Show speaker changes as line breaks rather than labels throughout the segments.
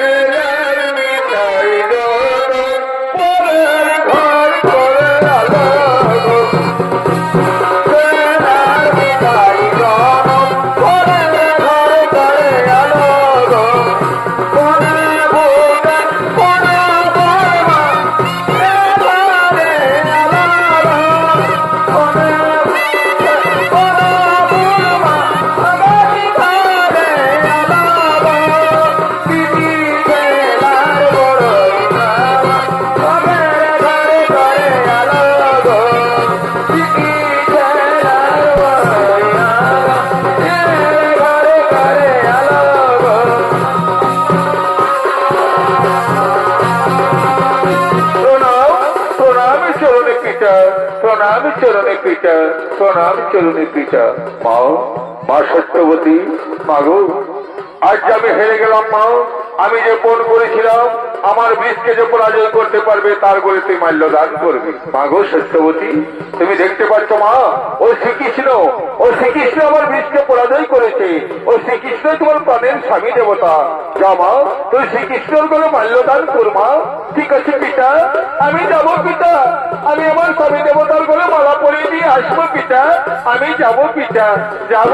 প্রণাম পিতা প্রণাম চরণে পিতা। মা মা সত্যবতী মাগো আজ আমি হেরে গেলাম মা আমি যে বোন করেছিলাম আমার বীজকে যে পরাজয় করতে পারবে, তার বলে তুই মাল্য দান করবি। মাগো সত্যবতী, তুমি দেখতে পাচ্ছ মা, ও শ্রীকৃষ্ণ ও শ্রীকৃষ্ণ আমার বীজকে পরাজয় করেছে। ও শ্রীকৃষ্ণ তোমার প্রাণের স্বামী দেবতা। যা মা, তুই শ্রীকৃষ্ণর বলে মাল্যদান কর মা। ঠিক আছে পিতা, আমি যাব পিতা, আমি আমার স্বামী দেবতার বলে মালা পরিয়ে দিয়ে আসব পিতা, আমি যাব পিতা, যাব।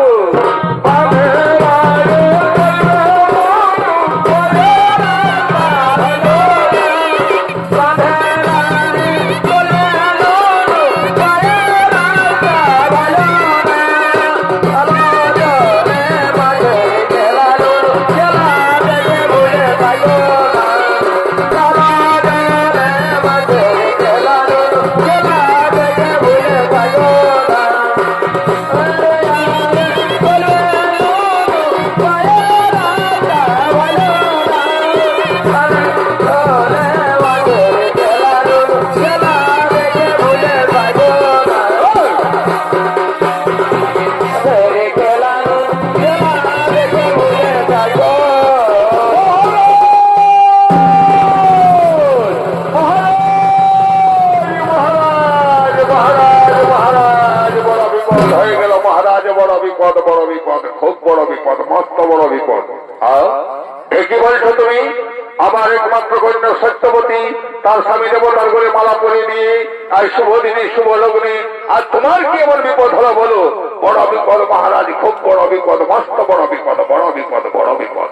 তার স্বামী দেবতার করে মালা পরে দিয়ে, আর শুভ দিনে শুভ লগ্নে। আর তোমার কি এমন বিপদ হলো বলো? বড় বিপদ মহারাজ, খুব বড় বিপদ, মস্ত বড় বিপদ বড় বিপদ বড় বিপদ।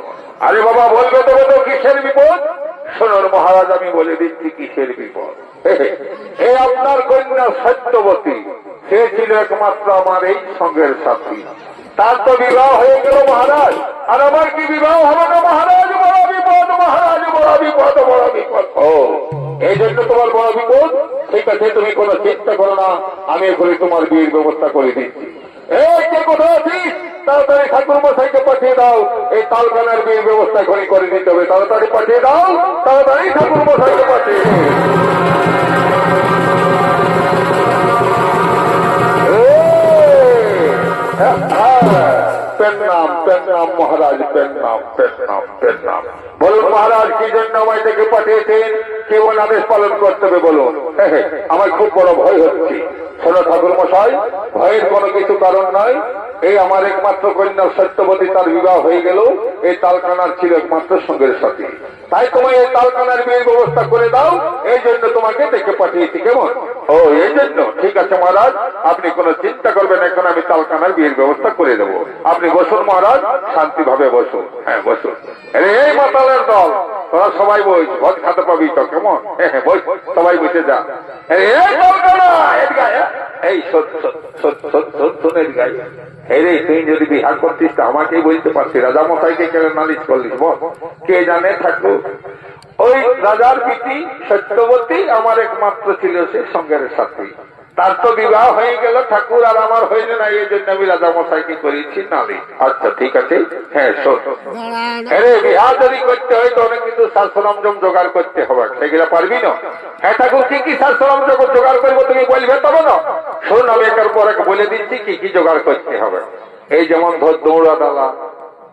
আরে বাবা, বলবে তো কিসের বিপদ? শোনোর মহারাজ, আমি বলে দিচ্ছি কিসের বিপদ। এ আপনার কন্যা সত্যবতী, সে ছিল একমাত্র আমার এই সঙ্গের সাথী। তার তো বিবাহ হয়ে গেল মহারাজ, আর আমার কি বিবাহ হবে না মহারাজ বড় বিপদ বড় বিপদ। এই জন্য তোমার বড় বিপদ? ঠিক আছে, তুমি কোনো চিন্তা করো না, আমি এখনই তোমার বিয়ের ব্যবস্থা করে দিচ্ছি। এই কে কোথায় তাড়াতাড়ি ঠাকুর মশাইকে পাঠিয়ে দাও। এই তালখানার বিয়ের ব্যবস্থা এখনই করে দিতে হবে। তাড়াতাড়ি পাঠিয়ে দাও, তাড়াতাড়ি ঠাকুর মশাইকে পাঠিয়ে দাও। পেন্নাম পেটনাম মহারাজ পেটনাম পেটনাম পেটনাম বলুন মহারাজ, কি জন্য আমায় ডেকে পাঠিয়েছেন? কেমন আদেশ পালন করতে হবে বলুন। আমার খুব বড় ভয় হচ্ছে। শোনো ঠাকুর মশাই ভয়ের কোনো কিছু কারণ নয় এই আমার একমাত্র কন্যা সত্যবতী তার বিবাহ হয়ে গেল, এই তালকানার ছিল একমাত্র সঙ্গের সাথী। তাই তোমায় এই তালকানার বিয়ের ব্যবস্থা করে দাও, এই জন্য তোমাকে ডেকে পাঠিয়েছি, কেমন? ও, এই জন্য? ঠিক আছে মহারাজ, আপনি কোনো চিন্তা করবেন এখন আমি তালকানার বিয়ের ব্যবস্থা করে দেবো। আপনি বসুন মহারাজ, শান্তিভাবে বসুন। হ্যাঁ বসুন। এই মাতালের দল। তোরা সবাই বই ভোজ খাতে পাবি তো কেমন? হ্যাঁ, হ্যাঁ, সবাই বসে যা। আমাকেই বলতে পারছি রাজা মশাইকে কেন নালিশ করলিস বল। কে জানে থাকুক ওই রাজার পিটি সত্যবতী আমার একমাত্র ছিল সে সঙ্গের সাথী। তার তো বিবাহ হয়ে গেল, ঠাকুর আর আমার হইল না, এই জন্য আমি রাজা মশাইকে করেছি নালি আচ্ছা ঠিক আছে। হ্যাঁ শোন। বিবাহ যদি করতে হয় তো অনেক কিন্তু সরঞ্জাম জোগাড় করতে হবে। সেগুলো পারবি না? হ্যাঁ ঠাকুর, কি কি সরঞ্জাম জোগাড় করব তুমি বলবে তবে না? শোন, আমি একের পর এক বলে দিচ্ছি কি কি জোগাড় করতে হবে। এই যেমন ধর দৌড়া ডালা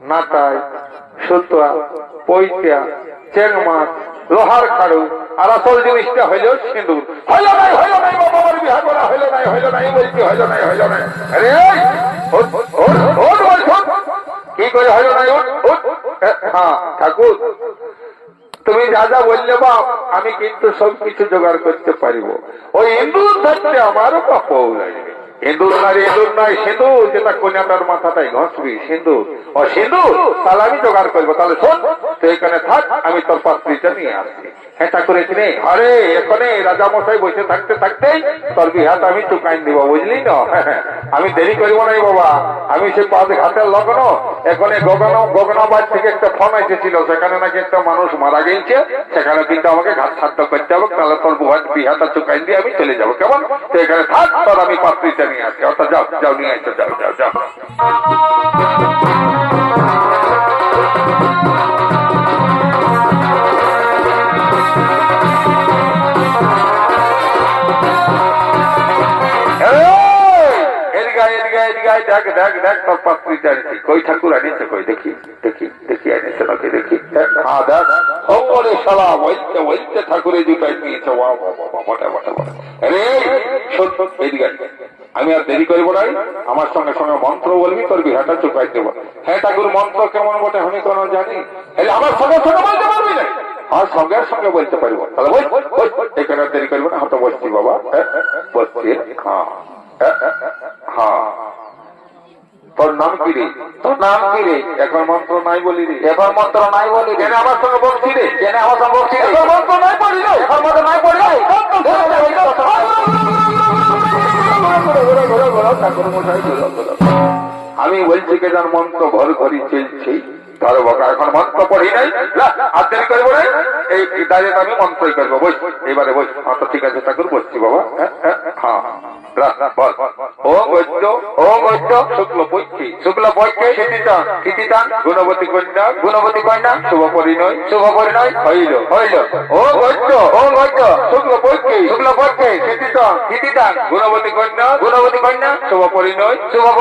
নাটাই, সুতোয়া পৈতা চেং মাছ লোহার খাড়ু আর আসল জিনিসটা হইল সিঁদুর। হইল নাই হইল নাই, বাবা, আমার বিহা করা হইল নাই হইল নাই, বলছি, হইল নাই হইল নাই। কি করে হইল নাই। হ্যাঁ ঠাকুর, তুমি যা যা বললে বাপ, আমি কিন্তু সব কিছু জোগাড় করতে পারিব। ওই ইন্দুর ধরতে আমারও পাপও লাগবে। না রে, নয় যেটা কন্যাটার মাথাটাই ঘষবি ও তাহলে আমি জোগাড় করব তাহলে শোন এখানে থাক আমি তোর পাত্রীটা নিয়ে আসছি। হেঁটা করে কিনে আরে এখানে রাজা মশাই বসে থাকতে থাকতে তোর বিহাত আমি চুকাইন দিব বুঝলি না আমি দেরি করব নাই বাবা। আমি সে পাঁচ ঘাটের লগ্ন। এখানে গগন, গগনাবাদ থেকে একটা ফোন এসেছিল। সেখানে নাকি একটা মানুষ মারা গেছে সেখানে কিন্তু আমাকে ঘাট ছাড়তে করতে হবে। তাহলে তোর বুহাট চুকাই দিয়ে আমি চলে যাব। কেমন? তো এখানে থাক, তোর আমি পাত্রীটা নিয়ে আসছি। অর্থাৎ যাও যাও, নিয়ে আসছো যাও যাও যাও। দেখ দেখ দেখ তোর আনিছি কই ঠাকুর আনিছে কই দেখি দেখি দেখি আনিছে নাকি? দেখি দেখ, ওরে ওইতে ওইতে ঠাকুরে নিয়েছে ওয়া আরে এদিকে আমি আর দেরি করব নাই আমার সঙ্গে সঙ্গে মন্ত্র বলবি তোর বিহাটা চুকাই দেবো। হ্যাঁ ঠাকুর মন্ত্র কেমন বটে আমি কোন জানি। এই আমার সঙ্গে সঙ্গে বলতে পারবি না। আর সঙ্গে সঙ্গে বলতে পারব তাহলে। এখানে দেরি করব না হয়তো বসছি বাবা। হ্যাঁ, বসছি হ্যাঁ হ্যাঁ, হ্যাঁ, হ্যাঁ। তোর নাম কি রে? তোর নাম কি রে? এখন মন্ত্র নাই বলি রে।
এখন মন্ত্র নাই বলি
আমার সঙ্গে বলছি রে?
কেন আমার সঙ্গে বলছি রে।
এখন মন্ত্র নাই রে।
এখন মন্ত্র নাই রে।
আমি বলছি কে যার মন্ত্র ঘর ঘরি চলছে। ধরো বকা এখন মন্ত্র পড়ি নাই। আর দেরি করব এই ডাইরেক্ট আমি মন্ত্রই করব বস। এবারে হ্যাঁ তো ঠিক আছে ঠাকুর বসছি বাবা। হ্যাঁ, হ্যাঁ, হ্যাঁ। কন্যা শুভ শুক্ল শুক্ল গুণবতী কন্যা গুণবতী শুভ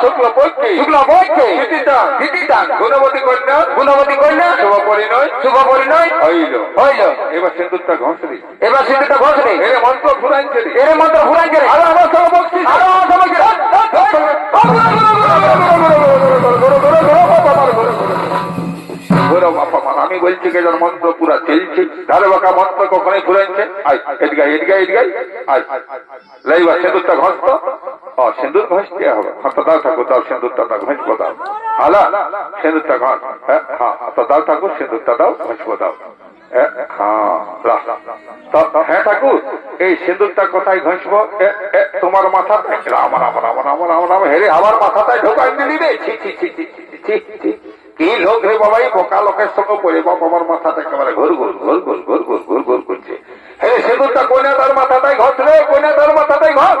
শুক্ল শুক্ল পৈক্ষী ক্ষিতিদান ক্ষিতিদান গুণবতী কন্যা গুণবতী কন্যা শুভ পরিণয় শুভ পরিণয় হইল হইল এবার সিন্দুরটা ঘষলি
এবার সিদ্ধিটা ঘোষ রে
এর মন্ত্র ফুরাইছে রে
এর মন্ত্র ফুরাই রে
আরে আমার সঙ্গে বলছি
আরও আমার সঙ্গে বলছি।
ঘোরো বাপা মা, আমি বলছি কে যেন মন্ত্র পুরা চলছে ধারে বাঁকা মন্ত্র কখনই ফুরাইছে আয় এদিকে এদিকে এদিকে আয়। লাইবা সিঁদুরটা ঘষতো ঘষতে হবে? হ্যাঁ দাও ঠাকুর দাও সিঁদুরটা দাও হ্যাঁ হ্যাঁ ঠাকুর হ্যাঁ, হ্যাঁ, হ্যাঁ ঠাকুর এই সিঁদুরটা কোথায় তোমার মাথাটায়। রাম রাম রাম রাম রাম রাম হেরে আমার মাথাটায় ঢোকাই দিলি রে। কি লোক রে বাবা এই বোকা লোকের সঙ্গে পড়ে বাপ আমার মাথাটা একেবারে ঘুর ঘুর ঘুর ঘুর ঘুর ঘুর ঘুর ঘুর করছে। হ্যাঁ সিঁদুরটা কোনে তার মাথাটাই ঘষ রে কোনে তার মাথাটাই ঘষ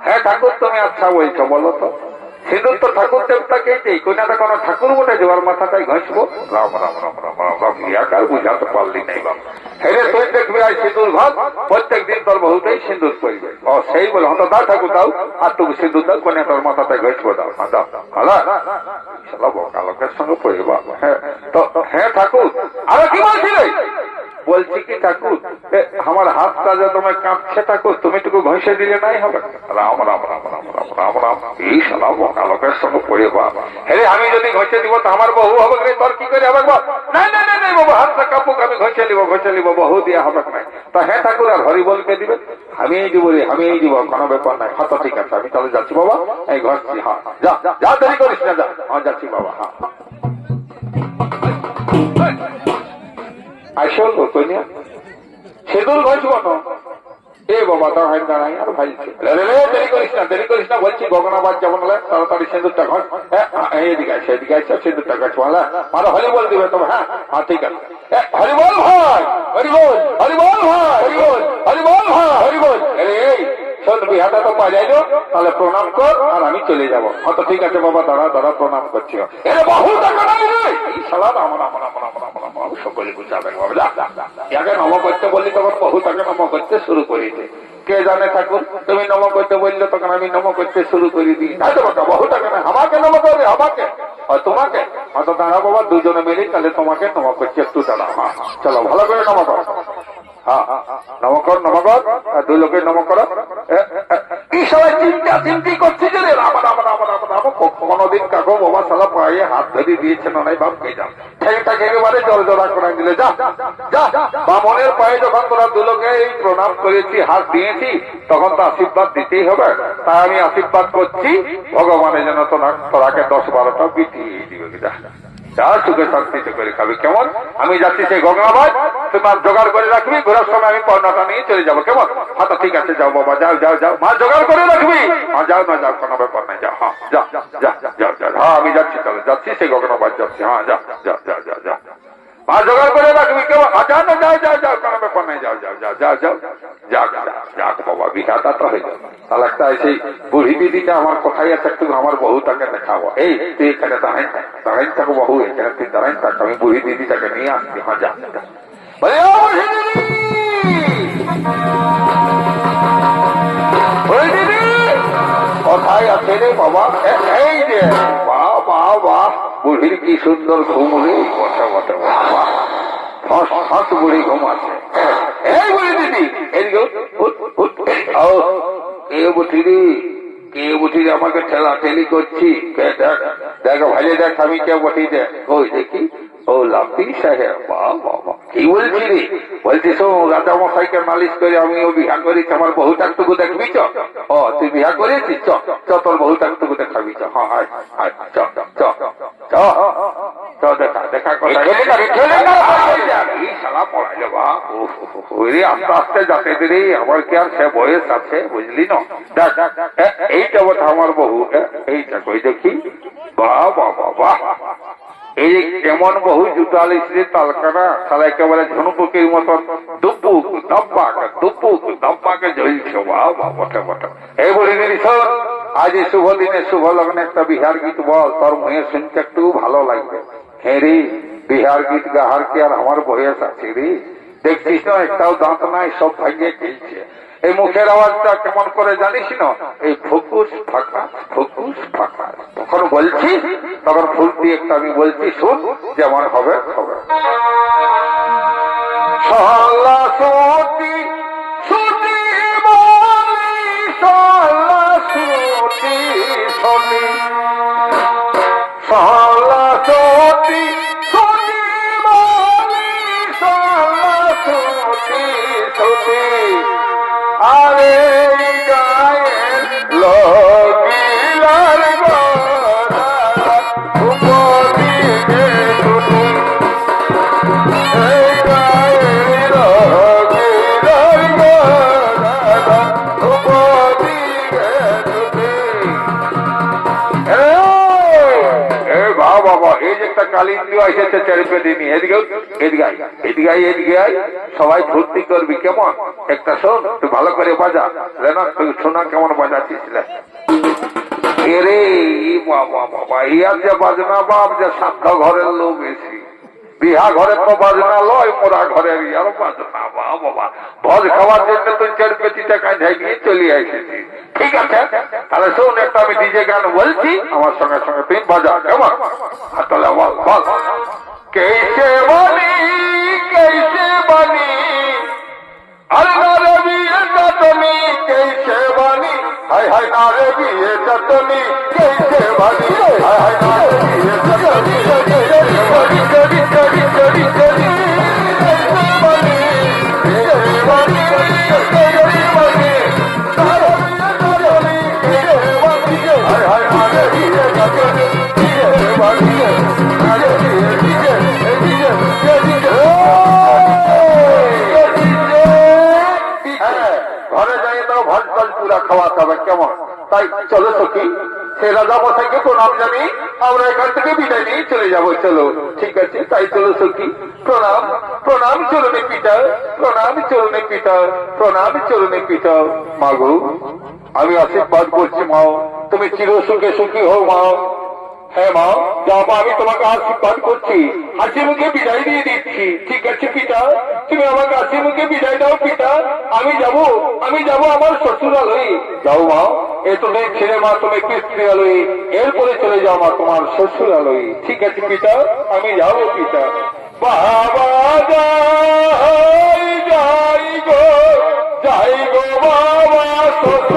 হ্যাঁ তুমি আচ্ছা বলছো বলো তো সিঁদুর তো ঠাকুর দেবতাকে দিই কোনাটা কোনো ঠাকুর যে ওর মাথাটাই ঘষবো। রাম রাম রাম রাম রাম রাম ইয়াকার বুঝাতে পারলি নাই হেরে তুই দেখবি আজ সিঁদুর ঘর প্রত্যেক দিন তোর বহুতেই সিঁদুর করবে ও সেই বলে হতো দাও ঠাকুর দাও আর তুমি সিঁদুর দাও কোনে তোর মাথাটাই ঘষবো দাও দাও হালা শালা বোকা সঙ্গে পড়ে বাবা হ্যাঁ। তো হ্যাঁ ঠাকুর আরে কি বলছিলে? বলছি কি এ, আমার হাতটা যে তোমার কাঁপছে ঠাকুর তুমি টুকু ঘষে দিলে নাই হবে? রাম রাম রাম রাম রাম রাম রাম এই সালা বোকা সঙ্গে পড়ে বাবা হ্যাঁ আমি যদি ঘষে দিব তো আমার বহু হবে রে তোর কি করে হবে নাই নাই নাই বাবা হাতটা কাপুক আমি ঘষে দিব ঘষে দিব বহু দিয়া হবে নাই? তা হ্যাঁ ঠাকুর আর হরি বলকে দিবে? আমি এই দিব রে আমি এই দিব কোনো ব্যাপার নাই। হ্যাঁ ঠিক আছে আমি তাহলে যাচ্ছি বাবা। এই ঘষছি হ্যাঁ যা যা দেরি করিস না যা। হ্যাঁ যাচ্ছি বাবা হ্যাঁ। এ বাবা ভাই। করিস বলছি তাড়াতাড়ি হ্যাঁ? হ্যাঁ, ঠিক আছে। বিহাটা তাহলে প্রণাম কর আর আমি চলে যাব। হয়তো ঠিক আছে বাবা দাঁড়া দাঁড়া প্রণাম করছি। এরে বহু টাকা নাই রে! এই শালা রাম রাম রাম। রাম রাম রাম রাম সকলে বুঝাবে বাবা যা যা, যা, যা। ইয়াকে নম করতে বললি তখন বহু টাকা নম করতে শুরু কে জানে ঠাকুর তুমি নম করতে বললে তখন আমি নম করতে শুরু করে দিই তো বহু না আমাকে নম করবে আমাকে তোমাকে দাঁড়া বাবা দুজনে মিলে তাহলে তোমাকে নম করছে একটু দাঁড়া হ্যাঁ হ্যাঁ। চলো ভালো করে নম করো হ্যাঁ নমকর নমকর আর দুই লোকের নমকর কি সবাই চিন্তা যে কোনোদিন কাকো বাবা সালা পায়ে হাত ধরে দিয়েছে না নাই বাপ কে জলা করে দিলে যা যা বামনের পায়ে যখন তোরা দুলোকে এই প্রণাম করেছি হাত দিয়েছি তখন তো আশীর্বাদ দিতেই হবে তাই আমি আশীর্বাদ করছি ভগবানের যেন তোরা তোরাকে দশ বারোটা বিটিয়ে দিবে যা যা সুখে শান্তিতে করে খাবি কেমন আমি যাচ্ছি সেই গঙ্গাবাদ তোমার জোগাড় করে রাখবি ঘোরার সময় আমি পর্ণাটা নিয়ে চলে যাব কেমন হ্যাঁ তো ঠিক আছে যাও বাবা যাও যাও যাও মা জোগাড় করে রাখবি হ্যাঁ যাও না যাও কোনো ব্যাপার নাই যাও হ্যাঁ যা যা যাও যাও হ্যাঁ আমি যাচ্ছি তাহলে যাচ্ছি সেই গগনাবাদ যাচ্ছি হ্যাঁ যা যা যা যা যা আমার কোথায় আছে দেখাবো এই, তুই এখানে দাঁড়াই থাক বহু এখানে তুই দাঁড়াই থাক, আমি বুড়ি দিদিটাকে নিয়ে আসছি হ্যাঁ যা বাবা? এই যে, বাহ বাহ বাহ, বুড়ির কি সুন্দর ঘুম রে বাহ বুড়ি ঘুম আছে এই বুড়ি দিদি এদিকে উঠ, উঠ, উঠ। ও, কে বুঝি রে কে বুঝি আমাকে ঠেলা ঠেলি করছি? দেখ ভাই দেখ আমি কে বটি দেখ ওই দেখি? ও লাভি সাহেব বাহ বাহ বাহ। কি বলছি রে বলছি শোন রাজা মশাইকে মালিশ করে আমিও বিহা করেছি আমার বহুটাকটুকু দেখবি চ? ও তুই বিহা করেছিস? চ তোর বহুটাকটুকু দেখাবি চ। হ্যাঁ চ চ। আস্তে আস্তে যাতে রে আমার কি আর সে বয়স আছে বুঝলি না? এইটা বোধ আমার বহু এইটা কই দেখি? বাহ এই জুতালি শ্রী তালকানা তাহলে একেবারে ঝনুপুকির মতন। দুপুক দব্বাক দুপুক দব্বাকে জ্বলছে বাহ বটে বটে। এই বলি দিদি আজ এই শুভ দিনে শুভ লগ্নে একটা বিহার গীত বল তোর মুহে শুনতে একটু ভালো লাগবে। হ্যাঁ রে। বিহার গীত গাহার কি আর আমার বয়স আছে রে? দেখছিস না, একটাও দাঁত নাই, সব ভাঙিয়ে খেলছে এই মুখের আওয়াজটা কেমন করে জানিস না? এই ফুকুস ফাঁকা ফুকুস ফাঁকা তখন বলছি, তখন ফুল দিয়ে একটা আমি বলছি, শুন যেমন হবে হবে। সুতি সুতি বাবা, এই যে একটা এসেছে চারিপেটি নিয়ে এদিকে এদিকে এদিকে এদিকে সবাই ভর্তি করবি, কেমন? একটা শোন, তুই ভালো করে বাজা। রেনা, তুই শোনা কেমন বাজাচ্ছিস এরে বাবা বাবা, ইয়ার যে বাজনা, বাপ যে সাধ্য ঘরের লোক বিহা ঘরে তো বাজনা লয়, মোরা ঘরে ইয়ার বাজনা বা বাবা ভজ খাওয়ার জন্য তুই চার পেটি পেটিটা ঢাই নিয়ে চলে আসেছি ঠিক আছে? তাহলে শোন, একটা আমি ডিজে গান বলছি, আমার সঙ্গে সঙ্গে তুই বাজা, কেমন? আর তাহলে বল বল। কেসে বলি কেসে বলি আরে না রে বিয়ে তুমি কেসে বলি হায় হায় না রে বিয়ে তুমি কেসে বলি হায় হায় না প্রণাম জানি। আমরা এখান থেকে বিদায় নিয়ে চলে যাব। চলো, ঠিক আছে? তাই চলো সখী। প্রণাম প্রণাম পিতা প্রণাম পিতা প্রণাম পিতা। আমি আশীর্বাদ করছি মাও তুমি চির সুখে সুখী হও মাও হ্যাঁ মা। মা, আমি তোমাকে আশীর্বাদ করছি। হাসি মুখে বিদায় দিয়ে দিচ্ছি। ঠিক আছে, পিতা? তুমি আমাকে হাসি মুখে বিদায় দাও, পিতা। আমি যাব আমি যাব আমার শ্বশুরালয়ে। যাও, মা। এ তুমি ছেলে মা তুমি আলোয় এরপরে চলে যাও মা তোমার শ্বশুর আলোয় ঠিক আছে পিতা আমি যাব পিতা বাবা যাই যাই গো যাই গো বাবা শ্বশুরের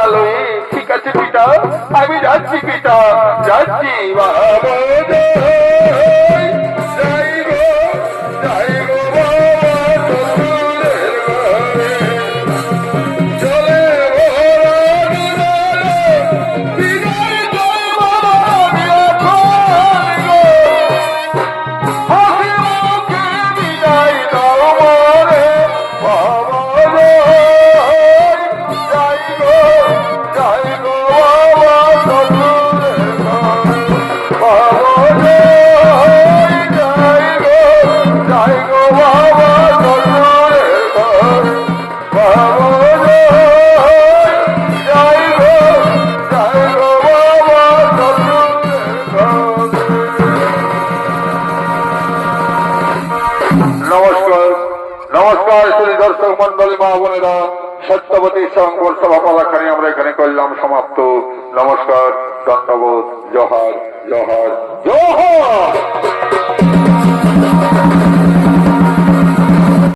আলোই ঠিক আছে পিতা আমি যাচ্ছি পিতা যাচ্ছি বাবা 来